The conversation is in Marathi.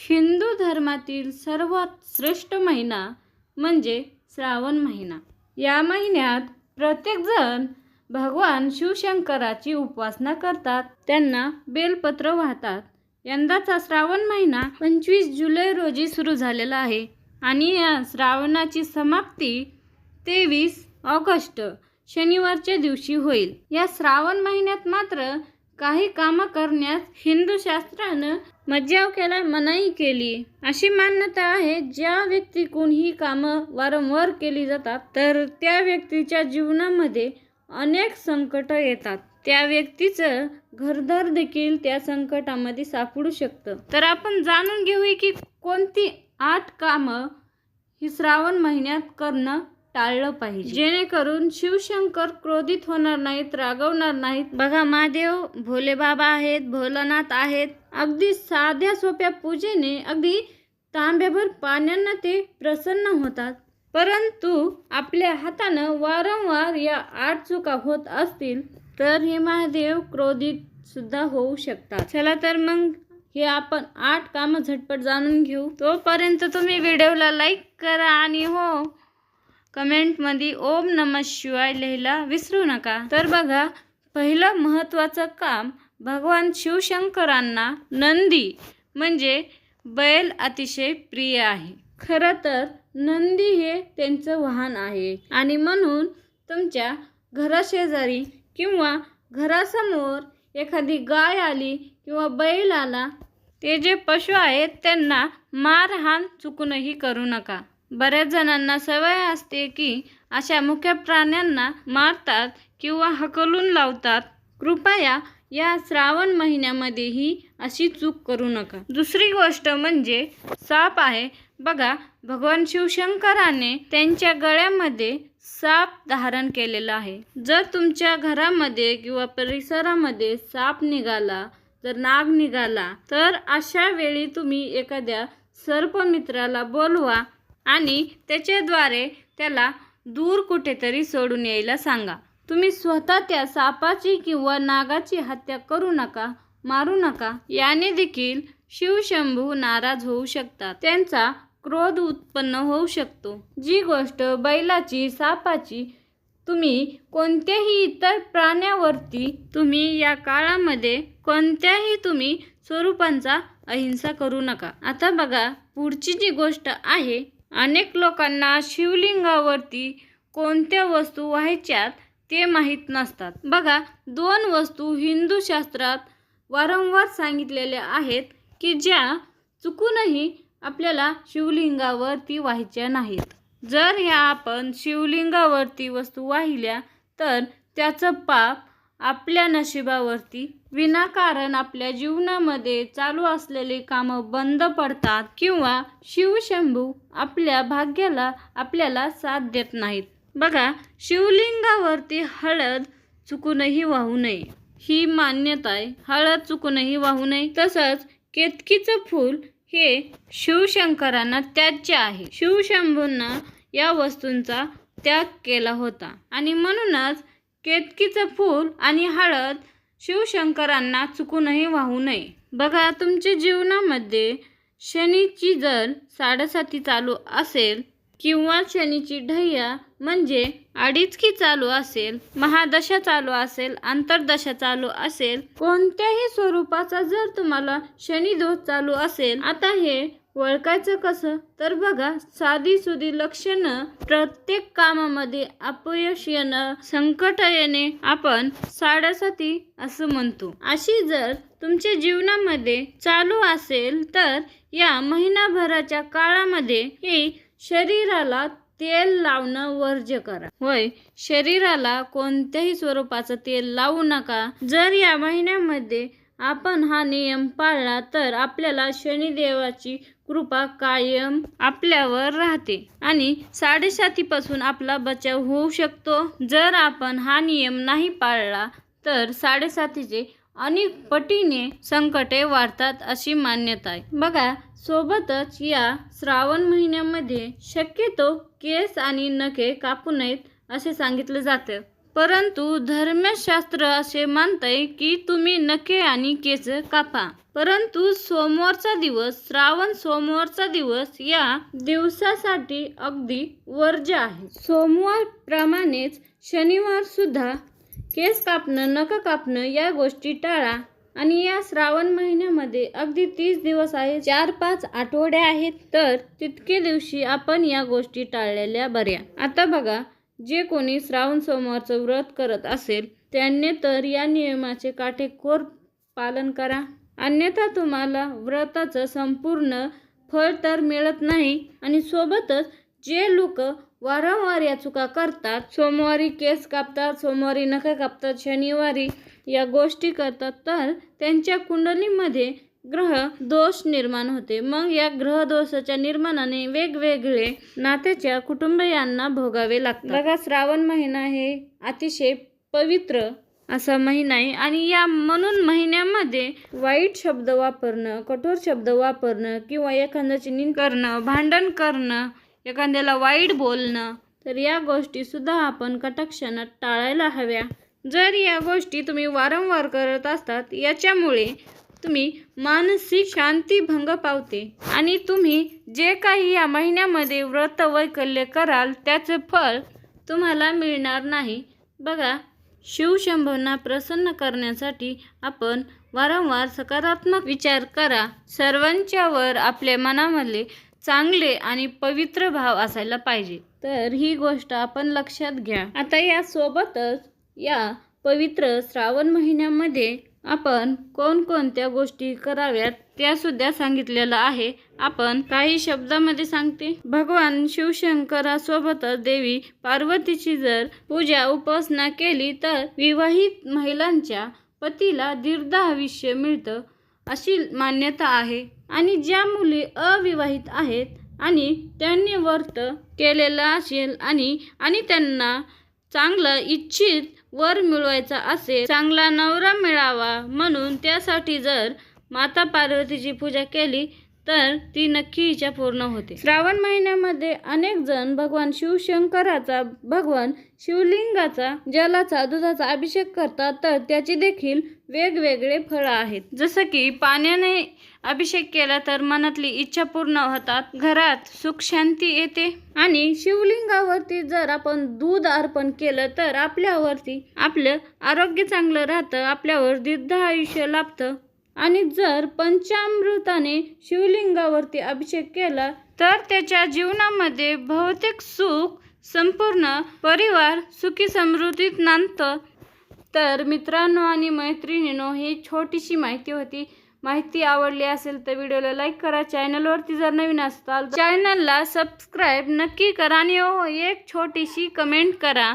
हिंदू धर्मातील सर्वात श्रेष्ठ महिना म्हणजे श्रावण महिना. या महिन्यात प्रत्येकजण भगवान शिवशंकराची उपासना करतात. त्यांना बेलपत्र वाहतात. यंदाचा श्रावण महिना पंचवीस जुलै रोजी सुरू झालेला आहे आणि या श्रावणाची समाप्ती तेवीस ऑगस्ट शनिवारच्या दिवशी होईल. या श्रावण महिन्यात मात्र काही कामं करण्यास हिंदू शास्त्रानं मज्जाव केला मनाई केली. अशी मान्यता आहे ज्या व्यक्तीकडून ही कामं वारंवार केली जातात तर त्या व्यक्तीच्या जीवनामध्ये अनेक संकट येतात. त्या व्यक्तीचं घरदार देखील त्या संकटामध्ये सापडू शकतं. तर आपण जाणून घेऊया की कोणती आठ कामं ही श्रावण महिन्यात करणं टाळलं पाहिजे. जेणेकरून शिवशंकर क्रोधित होणार नाहीत रागवणार नाहीत. बघा महादेव भोले बाबा आहेत भोलानाथ आहेत अगदी साध्या सोप्या पूजेने अगदी तांब्याभर पाण्यानं ते प्रसन्न होतात. परंतु आपल्या हातानं वारंवार या आठ चुका होत असतील तर हे महादेव क्रोधित सुद्धा होऊ शकतात. चला तर मग हे आपण आठ कामं झटपट जाणून घेऊ. तोपर्यंत तुम्ही व्हिडिओला लाईक करा आणि हो कमेंटमध्ये ओम नम शिवाय लिहायला विसरू नका. तर बघा पहिलं महत्त्वाचं काम भगवान शिवशंकरांना नंदी म्हणजे बैल अतिशय प्रिय आहे. खरं तर नंदी हे त्यांचं वाहन आहे आणि म्हणून तुमच्या घराशेजारी किंवा घरासमोर एखादी गाय आली किंवा बैल आला ते जे पशु आहेत त्यांना मारहाण चुकूनही करू नका. बऱ्याच जणांना सवय असते की अशा मुख्य प्राण्यांना मारतात किंवा हकलून लावतात. कृपया या श्रावण महिन्यामध्येही अशी चूक करू नका. दुसरी गोष्ट म्हणजे साप आहे. बघा भगवान शिवशंकराने त्यांच्या गळ्यामध्ये साप धारण केलेला आहे. जर तुमच्या घरामध्ये किंवा परिसरामध्ये साप निघाला जर नाग निघाला तर अशा वेळी तुम्ही एखाद्या सर्पमित्राला बोलवा आणि त्याच्याद्वारे त्याला दूर कुठेतरी सोडून यायला सांगा. तुम्ही स्वतः त्या सापाची किंवा नागाची हत्या करू नका मारू नका. याने देखील शिवशंभू नाराज होऊ शकतात. त्यांचा क्रोध उत्पन्न होऊ शकतो. जी गोष्ट बैलाची सापाची तुम्ही कोणत्याही इतर प्राण्यावरती तुम्ही या काळामध्ये कोणत्याही तुम्ही स्वरूपांचा अहिंसा करू नका. आता बघा पुढची जी गोष्ट आहे अनेक लोकांना शिवलिंगावरती कोणत्या वस्तू व्हायच्यात ते माहीत नसतात. बघा दोन वस्तू हिंदू शास्त्रात वारंवार सांगितलेल्या आहेत की ज्या चुकूनही आपल्याला शिवलिंगावरती व्हायच्या नाहीत. जर ह्या आपण शिवलिंगावरती वस्तू वाहिल्या तर त्याचं पाप आपल्या नशिबावरती विनाकारण आपल्या जीवनामध्ये चालू असलेली कामं बंद पडतात किंवा शिवशंभू आपल्या भाग्याला आपल्याला साथ देत नाहीत. बघा शिवलिंगावरती हळद चुकूनही वाहू नये. ही मान्यता आहे. हळद चुकूनही वाहू नये. तसंच केतकीचं फूल हे शिवशंकरांना त्याज्य आहे. शिवशंभूंना या वस्तूंचा त्याग केला होता. आणि म्हणूनच केतकीचं फूल आणि हळद शिवशंकरांना चुकूनही वाहू नये. बघा तुमच्या जीवनामध्ये शनीची जर साडेसाती चालू असेल किंवा शनीची ढय्या म्हणजे अडीचकी चालू असेल महादशा चालू असेल आंतरदशा चालू असेल कोणत्याही स्वरूपाचा जर तुम्हाला शनी दोष चालू असेल आता हे ओळखायचं कसं? तर बघा साधी सुधी लक्षणं प्रत्येक कामामध्ये अपयश येणं संकट येणे आपण साडेसाती असं म्हणतो. अशी जर तुमच्या जीवनामध्ये चालू असेल तर या महिनाभराच्या काळामध्ये ही शरीराला तेल लावणं वर्ज्य करा. होय शरीराला कोणत्याही स्वरूपाचं तेल लावू नका. जर या महिन्यामध्ये आपण हा नियम पाळला तर आपल्याला शनिदेवाची कृपा कायम आपल्यावर राहते आणि साडेसातीपासून आपला बचाव होऊ शकतो. जर आपण हा नियम नाही पाळला तर साडेसातीचे अनेक पटीने संकटे वाढतात अशी मान्यता आहे. बघा सोबतच या श्रावण महिन्यामध्ये शक्यतो केस आणि नखे कापू नयेत असे सांगितले जाते. परंतु धर्मशास्त्र असे मानतंय की तुम्ही नखे आणि केस कापा. परंतु सोमवारचा दिवस श्रावण सोमवारचा दिवस या दिवसासाठी अगदी वर्ज्य आहे. सोमवार प्रमाणेच शनिवार सुद्धा केस कापणं नख कापणं या गोष्टी टाळा. आणि या श्रावण महिन्यामध्ये अगदी तीस दिवस आहेत चार पाच आठवडे आहेत तर तितके दिवशी आपण या गोष्टी टाळलेल्या बऱ्या. आता बघा जे कोणी श्रावण सोमवारचं व्रत करत असेल त्यांनी तर या नियमाचे काटेकोर पालन करा. अन्यथा तुम्हाला व्रताचं संपूर्ण फळ तर मिळत नाही आणि सोबतच जे लोक वारंवार या चुका करतात. सोमवारी केस कापतात सोमवारी नख कापतात शनिवारी या गोष्टी करतात. तर त्यांच्या कुंडलीमध्ये ग्रह दोष निर्माण होते. मग या ग्रह दोषाच्या निर्माणाने वेगवेगळे नात्याच्या कुटुंबियांना भोगावे लागतात. बघा श्रावण महिना हे अतिशय पवित्र असा महिना आहे. आणि या म्हणून महिन्यामध्ये वाईट शब्द वापरणं कठोर शब्द वापरणं किंवा एखाद्याची निंद करणं भांडण करणं एखाद्याला वाईट बोलणं तर या गोष्टीसुद्धा आपण कटाक्षानं टाळायला हव्या. जर या गोष्टी तुम्ही वारंवार करत असतात याच्यामुळे तुम्ही मानसिक शांती भंग पावते आणि तुम्ही जे काही या महिन्यामध्ये व्रत वैकल्य कराल त्याचे फळ तुम्हाला मिळणार नाही. बघा शिवशंभूंना प्रसन्न करण्यासाठी आपण वारंवार सकारात्मक विचार करा. सर्वांच्यावर आपल्या मनामधले चांगले आणि पवित्र भाव असायला पाहिजे. तर ही गोष्ट आपण लक्षात घ्या. आता या सोबतच या पवित्र श्रावण महिन्यामध्ये आपण कोणकोणत्या गोष्टी कराव्यात त्या सुद्धा सांगितलेलं आहे. आपण काही शब्दामध्ये सांगते. भगवान शिवशंकरासोबतच देवी पार्वतीची जर पूजा उपासना केली तर विवाहित महिलांच्या पतीला दीर्घ आयुष्य मिळतं अशी मान्यता आहे. आणि ज्या मुली अविवाहित आहेत आणि त्यांनी व्रत केलेलं असेल आणि आणि त्यांना चांगलं इच्छित वर मिळवायचा असेल चांगला नवरा मिळावा म्हणून त्यासाठी जर माता पार्वतीची पूजा केली तर ती नक्की इच्छा पूर्ण होते. श्रावण महिन्यामध्ये अनेक जण भगवान शिवशंकराचा भगवान शिवलिंगाचा जलाचा दुधाचा अभिषेक करतात तर त्याची देखील वेगवेगळे फळं आहेत. जसं की पाण्याने अभिषेक केला तर मनातली इच्छा पूर्ण होतात घरात सुख शांती येते. आणि शिवलिंगावरती जर आपण दूध अर्पण केलं तर आपल्यावरती आपलं आरोग्य चांगलं राहतं आपल्यावर दीर्घ आयुष्य लाभतं. आणि जर पंचामृताने शिवलिंगावरती अभिषेक केला तर त्याच्या जीवनामध्ये भौतिक सुख संपूर्ण परिवार सुखी समृद्धीत नांदतं. तर मित्रांनो आणि मैत्रिणीनो ही छोटीशी माहिती होती. माहिती आवडली असेल तर व्हिडिओला लाईक करा चॅनलवरती जर नवीन असताल चॅनलला सबस्क्राईब नक्की करा आणि हो एक छोटीशी कमेंट करा.